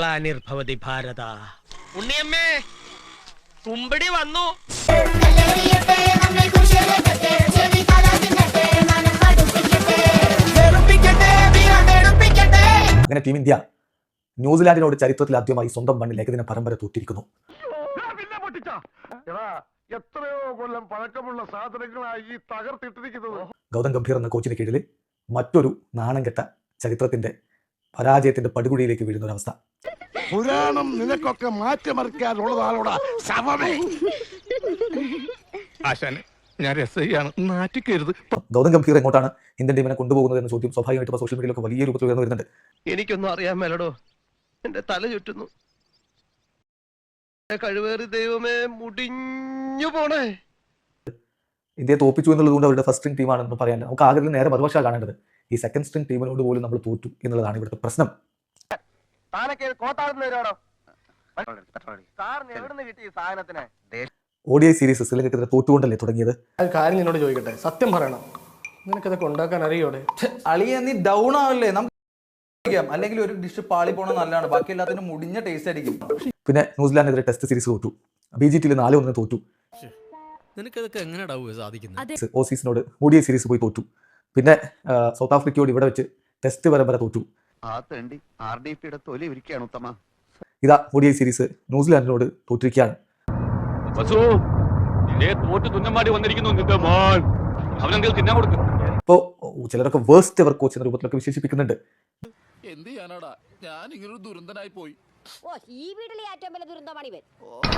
ഗ്ലാനിർഭവതി ഭാരത. ഉണ്ണിയമ്മേ തുമ്പടി വന്നു. അങ്ങനെ team India ന്യൂസിലാൻഡിനോട് ചരിത്രത്തിൽ ആദ്യമായി സ്വന്തം മണ്ണിൽ ഏകദിന പരമ്പര തോറ്റിരിക്കുന്നു. ഗൗതം ഗംഭീർ എന്ന കോച്ചിന് കീഴിൽ മറ്റൊരു നാണം കെട്ട ചരിത്രത്തിന്റെ പരാജയത്തിന്റെ പടുകുഴിയിലേക്ക് വീഴുന്ന ഒരവസ്ഥ അവസ്ഥ പുരാണം നിനക്കൊക്കെ മാറ്റിമറിക്കാനുള്ളതാണോടാ ശവമേ? ആശാനെ ഞാൻ രസയാണ് നാറ്റിക്കരുത്. ഗൗതം ഗംഭീർ എങ്ങോട്ടാണ് ഇന്ത്യൻ ടീമിനെ കൊണ്ടുപോകുന്നത് എന്ന ചോദ്യം സ്വാഭാവികമായിട്ട് ഇപ്പോൾ സോഷ്യൽ മീഡിയയിലൊക്കെ വലിയ രൂപത്തിൽ ഉയർന്നു വരുന്നുണ്ട്. എനിക്കൊന്നും അറിയാൻ മേലടോ. എന്റെ തല ചുറ്റുന്നു. കഴിവേറി ദൈവമേ മുടിഞ്ഞു പോണേ. ഇന്ത്യയെ തോപ്പിച്ചു എന്നുള്ളതുകൊണ്ട് അവരുടെ ഫസ്റ്റ് ടീമാണ് ടീമാണെന്ന് പറയാൻ നമുക്ക് ആഗ്രഹം നേരെ മറുപക്ഷ കാണേണ്ടത്. ഈ സെക്കൻഡ് സ്ട്രിങ് ടീമിനോട് പോലും നമ്മൾ തോറ്റു എന്നുള്ളതാണ് ഇവിടുത്തെ പ്രശ്നം. ഓഡിയോ ഒ ഡി ഐ സീരീസ് ശ്രീലങ്കക്കെതിരെ തോറ്റുകൊണ്ടല്ലേ തുടങ്ങിയത്? കാര്യം നിന്നോട് ചോദിക്കട്ടെ? സത്യം പറയണം. നിനക്കിതൊക്കെ ഉണ്ടാക്കാൻ അറിയോടെ? അളിയ നീ ഡൗൺ ആവല്ലേ? നമുക്ക്. അല്ലെങ്കിൽ ഒരു ഡിഷ് പാളി പോണത് നല്ലതാണ്. ബാക്കി എല്ലാത്തിനും മുടിഞ്ഞ ടേസ്റ്റ് ആയിരിക്കും. പിന്നെ ന്യൂസിലാൻഡിനെതിരെ ടെസ്റ്റ് സീരീസ് തോറ്റു. ബി ജി ടിയിൽ നാല് ഒന്നിന് തോറ്റു. നിനക്കതൊക്കെ എങ്ങനെ സാധിക്കുന്നത് ഓസീസിനോട് ഒ ഡി ഐ സീരീസ് പോയി തോറ്റു. പിന്നെ സൗത്ത് ആഫ്രിക്കയോട് ഇവിടെ വെച്ച് ടെസ്റ്റ് പരമ്പര തോറ്റു. ഇതാ ഒ ഡി ഐ സീരീസ് ന്യൂസിലാൻഡിനോട് തോറ്റിരിക്കുകയാണ്. അപ്പോൾ ചിലരൊക്കെ വേസ്റ്റ് എവർ കോച്ച് എന്ന രൂപത്തിലൊക്കെ വിശേഷിപ്പിക്കുന്നുണ്ട്. എന്ത് ചെയ്യാനാടാ? ഞാൻ ഇങ്ങനൊരു ദുരന്തനായി പോയി. ഓ ഈ വീട്ടിലെ ഏറ്റവും വലിയ ദുരന്തമാണ് ഇവൻ.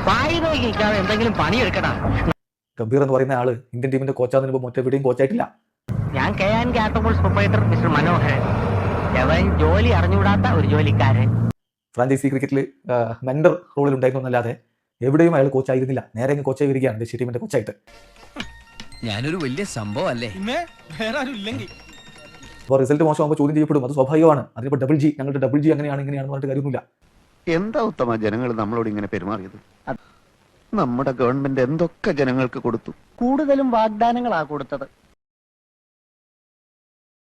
വായി നോക്കിക്കാതെ എന്തെങ്കിലും പണിയെടുക്കടാ. ഗംഭീർ എന്ന് പറയുന്ന ആൾ ഇന്ത്യൻ ടീമിന്റെ കോച്ചാകുന്നതിന് മുമ്പ് മറ്റെവിടെയും കോച്ചായിട്ടില്ല ഞാൻ കെ ആൻ കാട്ടബോൾസ് പ്രൊപ്പറേറ്റർ മിസ്റ്റർ മനോഹരൻ. അവൻ ജോലി അറിഞ്ഞുകൂടാത്ത ഒരു ജോലിക്കാരൻ. ഫ്രാഞ്ചൈസി ക്രിക്കറ്റിൽ മെന്റർ റോളിൽ ഉണ്ടായിരുന്നല്ലാതെ എവിടെയും അയാൾ കോച്ചായിരുന്നില്ല നേരെ കോച്ചായി വരികയാണ് ദേശീയ ടീമിന്റെ കോച്ചായിട്ട് ഞാനൊരു വലിയ സംഭവം അല്ലേ? അപ്പോൾ റിസൾട്ട് മോശമാകുമ്പോൾ ചോദ്യം ചെയ്യപ്പെടും. അത് സ്വാഭാവികമാണ്. അതിനിപ്പോൾ ഡബിൾ ജി ഞങ്ങളുടെ ഡബിൾ ജി അങ്ങനെയാണ് ഇങ്ങനെയാണെന്ന് പറഞ്ഞിട്ട് കാര്യമൊന്നുമില്ല. എന്താ ഉത്തമ ജനങ്ങൾ നമ്മളോട് ഇങ്ങനെ പെരുമാറിയത്? നമ്മുടെ ഗവൺമെന്റ് എന്തൊക്കെ ജനങ്ങൾക്ക് കൊടുത്തു? കൂടുതലും വാഗ്ദാനങ്ങളാ കൊടുത്തത്.